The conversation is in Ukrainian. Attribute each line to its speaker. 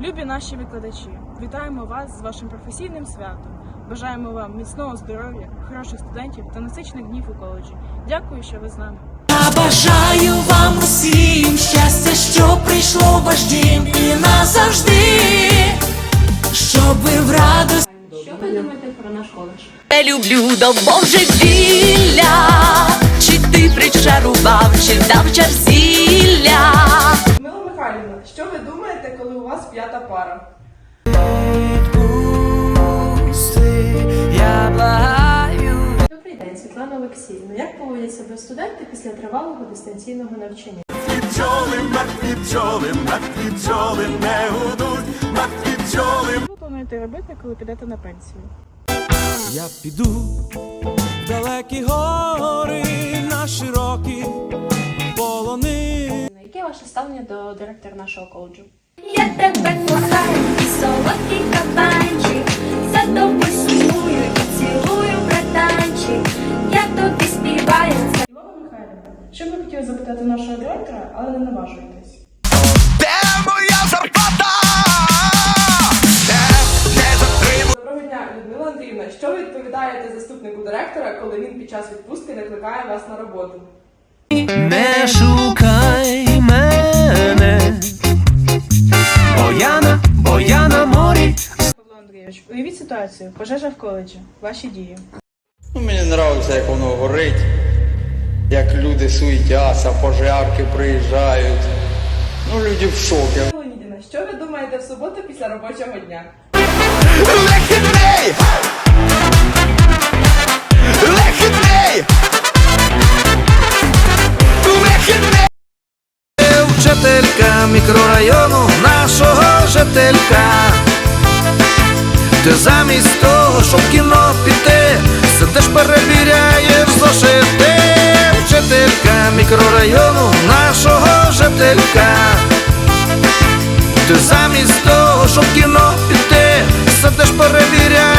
Speaker 1: Любі наші викладачі, вітаємо вас з вашим професійним святом. Бажаємо вам міцного здоров'я, хороших студентів та насичених днів у коледжі. Дякую, що ви з нами.
Speaker 2: Я бажаю вам усім щастя, що прийшло в ваш дім і назавжди, щоб ви в радості.
Speaker 3: Що ви думаєте про наш коледж?
Speaker 2: Не люблю до божевілля, чи ти причарував, чи дав чар зілля.
Speaker 1: Мила Михайлівна, що ви думаєте, коли вас п'ята пара?
Speaker 3: Добрий день, Світлана Олексіївна. Як поводять себе студенти після тривалого дистанційного навчання?
Speaker 4: бджоли, мертві бджоли, мертві бджоли не гудуть, мертві бджоли.
Speaker 1: Що ви плануєте робити, коли підете на пенсію?
Speaker 5: Я піду в далекі гори на широкі полони.
Speaker 3: Яке ваше ставлення до директора нашого коледжу?
Speaker 6: Тебе кохаю, і солодкий кабанчик, за тобою сумую і цілую братанчик, я тобі співаю.
Speaker 1: Ілона Михайлівна, що ви хотіли запитати нашого директора, але не наважуєтесь?
Speaker 4: Де моя зарплата?
Speaker 7: Доброго дня, Людмила Андріївна. Що ви відповідаєте заступнику директора, коли він під час відпустки не кликає вас на роботу?
Speaker 5: Не
Speaker 1: ситуацію. Пожежа в коледжі. Ваші дії.
Speaker 8: Ну, мені подобається, як воно горить, як люди суетяться, пожарки приїжджають. Ну, люди в шокі.
Speaker 7: Леонідіна, що ви думаєте в суботу після робочого дня?
Speaker 5: Вчителька мікрорайону нашого жителька. Ти замість того, щоб в кіно піти, сидиш перевіряєш зошити Вчителька мікрорайону нашого жителька. Ти замість того, щоб в кіно піти, сидиш перевіряєш